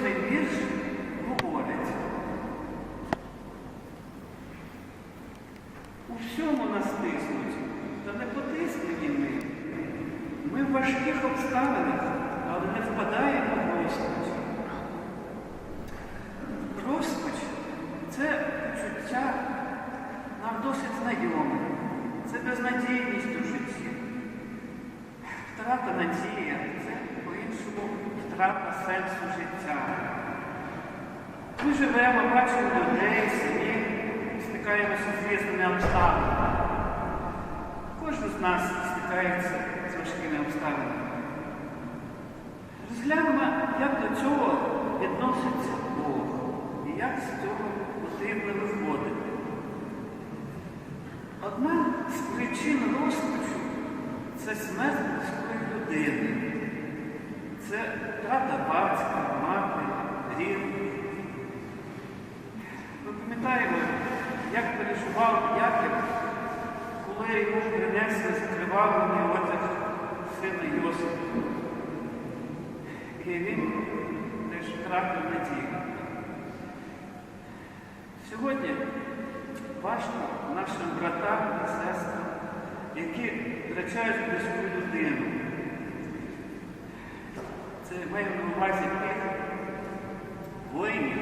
восьмий вірш говорить. У всьому нас тиснуть, та не потиснені ми. Ми в важких обставинах, але не впадаємо в. Розпач це почуття нам досить знайоме. Це безнадійність у житті. Втрата надії це по-іншому втрата сенсу життя. Ми живемо, бачимо людей, самі стикаємося з різними обставинами. Кожен з нас стикається з важкими обставинами. Розглянемо, як до цього відноситься Бог і як з цього потрібно виходити. Одна з причин розпачу це смерть людини. Це втрата батька, мати, рідних. Ми пам'ятаємо, як переживав Яків, коли йому принесли закривавлений одяг сина Йосипа. І він теж втратив надію. Сьогодні важко нашим братам і сестрам, які втрачають близьку людину. Це маємо на увазі тих воїнів,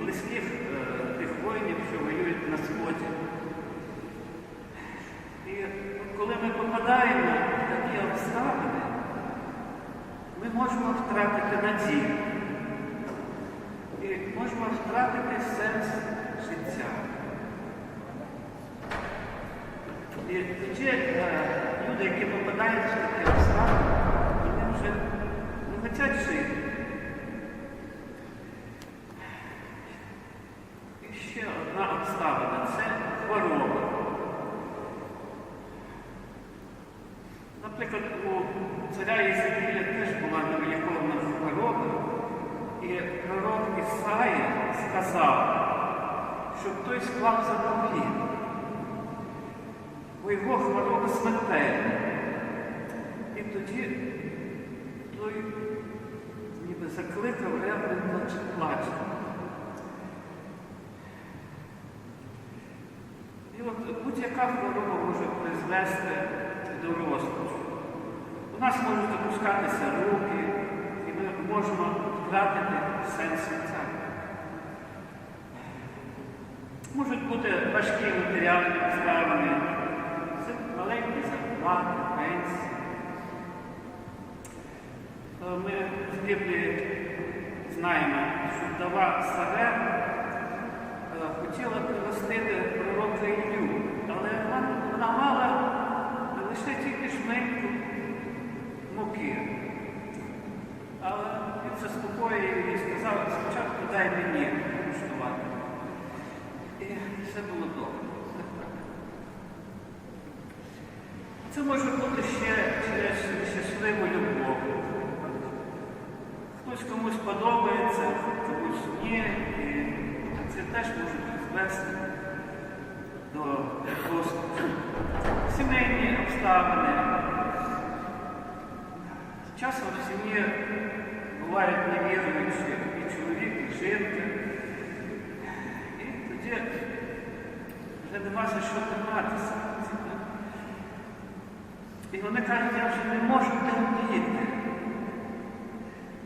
близьких е, тих воїнів, що воюють на сході. І коли ми попадаємо в такі обставини, ми можемо втратити надію і можемо втратити сенс життя. І е, люди, які попадають в такі обставини, не хочуть жити. І ще одна обставина це хвороба. Наприклад, у царя Єзекіля теж була невиліковна хвороба, і пророк Ісаїя сказав, щоб той склав заповіт, бо його хвороба смертельна. І тоді той закликав ревним плачем. І от будь-яка хвороба може призвести до розпачу. У нас можуть опускатися руки, і ми можемо втратити сенс життя. Можуть бути важкі матеріальні обставини, маленькі зарплати, пенсії. Е, Ми Біблії знаємо, що вдова Савер е, хотіла пригостити пророка Ілью, але вона, мала лише тільки шменьку муки. Але він заспокоїв і сказав, спочатку дай мені куштувати. І все було добре. Це може бути ще через щасливу любов. Хтось комусь подобається, комусь ні, і це теж може призвести до розпачу. Сімейні обставини. Часом в сім'ї бувають невіруючі і чоловік, і жінка. І тоді вже нема за що триматися. І вони кажуть, я вже не можу терпіти.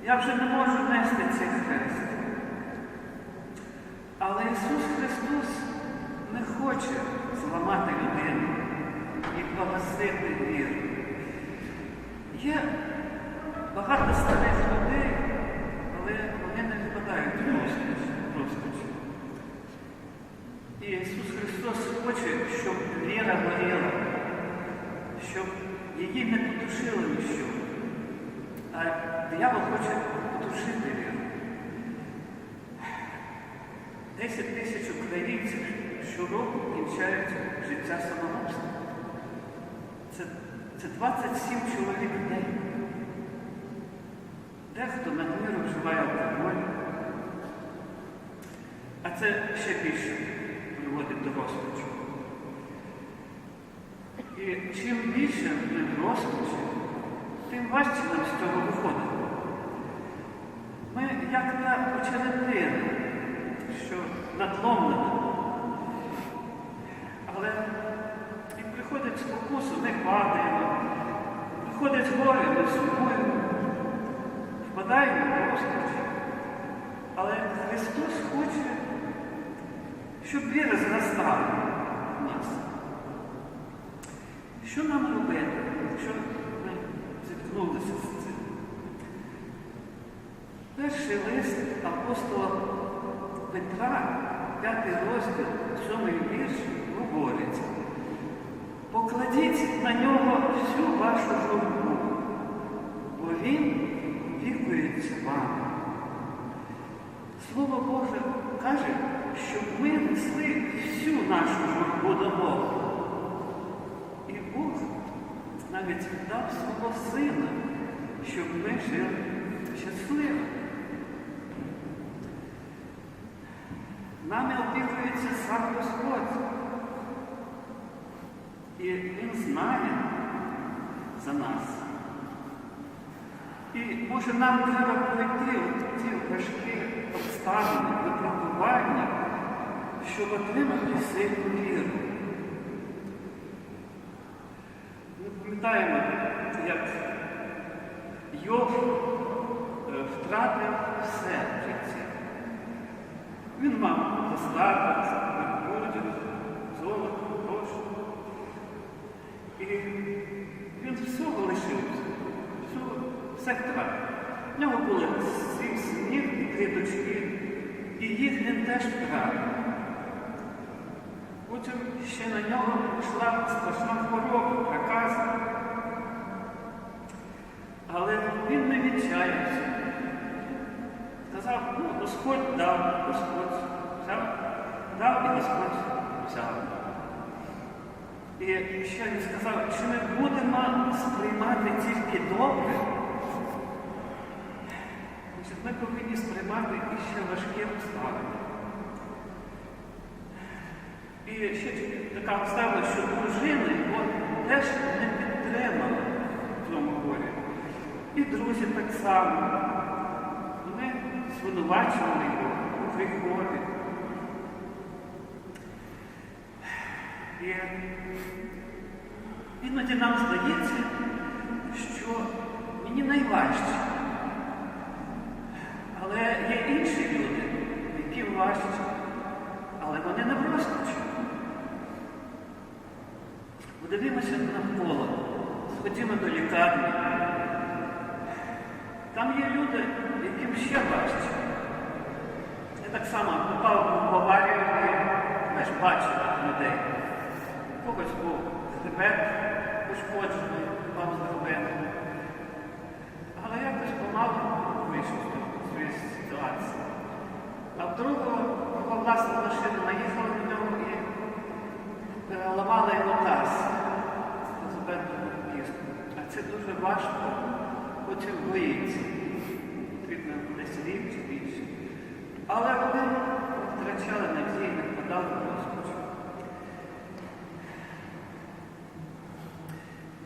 Я вже не можу нести цей хрест. Але Ісус Христос не хоче зламати людину і погасити віру. Є багато старих людей, але вони не впадають в розпач. І Ісус Христос хоче, щоб віра горіла, щоб її не потушило ніщо. А диявол хоче потушити віру. 10 тисяч українців щороку кінчають життя самогубством. Це, це 27 чоловік в день. Дехто надміру вживає алкоголь, а це ще більше приводить до розпачу. І чим більше ми в тим важче нам з цього виходити. Ми як та очеретина, що надломлена. Але і приходить спокусу, не падаємо, приходить горе, не сумуємо, впадаємо в розпач. Але Христос хоче, щоб віра зростала в нас. Що нам робити, ми зіткнулися з цим? Перший лист апостола Петра, п'ятий розділ, сьомий вірш, говорить. Покладіть на нього всю вашу журбу, бо він вікується вами. Слово Боже каже, щоб ми несли всю нашу журбу до Бога. І Бог навіть дав свого сина, щоб ми жили щасливо. Нами опікується сам Господь. І Він знає за нас. І може нам треба пройти ці важкі обставини, випробування, щоб отримати сильну віру. Ми пам'ятаємо, як Йов е, втратив все в житті. Він мав достаток, одяг, золото, гроші. І він всього лишився, всього, все втратив. В нього були сім синів і три дочки, і їх він теж втратив. Потім ще на нього йшла страшна хвороба, проказа. Але він не відчаявся. Сказав, ну, Господь дав, Господь взяв, дав і Господь взяв. І ще він сказав, чи ми будемо сприймати тільки добре, значить, ми повинні сприймати і ще важкі обставини. І ще така обставина, що дружини його теж не підтримали в цьому горі. І друзі так само. Вони звинувачували його у гріхові. І іноді нам здається, що мені найважче. Але є інші люди, яким важче, але вони не в розпачі. Подивимося навколо, сходімо до лікарні. Там є люди, яким ще важче. Я так само попав в аварію і ми бачили людей. Когось був хребет пошкоджений, вам зробили. Але якось помалу вийшов з цієї ситуації. А другого його власна машина наїхала на нього і переламала його таз кістку. А це дуже важко, потім боїться. Потрібно десь рік чи більше. Але вони втрачали надії, не впадали в розпач.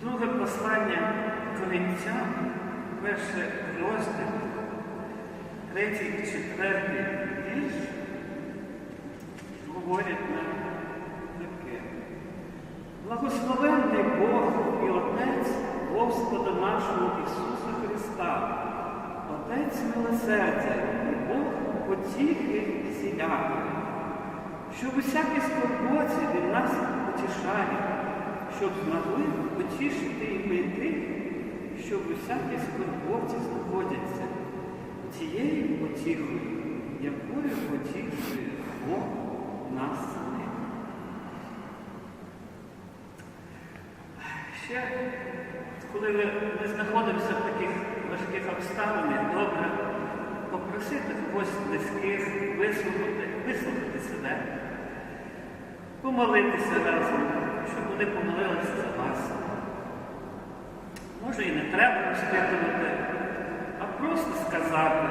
Друге послання Коринтян, перше розділ, третій, четвертий вірш, говорять нам таке. Благословенний Бог і Отець Господа нашого Ісуса Христа, Отець милосердя і Бог потіхи всілякої, що в усякій скорботі Він нас потішає, щоб змогли потішити і ми тих, що в усякій знаходяться, тією потіхою, якою потішує Бог нас самих. Ще, коли ви не знаходимося в таких важких обставинах, добре попросити когось близьких, вислухати, вислухати себе, помолитися разом, щоб вони помолилися за вас. Може і не треба розпитувати, а просто сказати,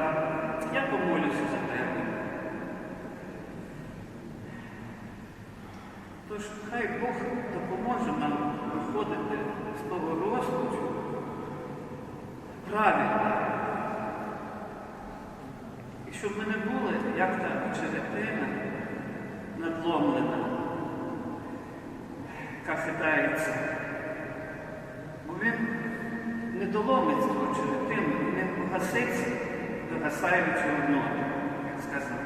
я помолюся за тебе. Тож хай Бог допоможе нам виходити з того розпачу правильно. І щоб ми не були, як та очеретина надломлена, яка хитається. Бо він не доломиться до очеретину і не погаситься, догасаючи одноту, як сказано.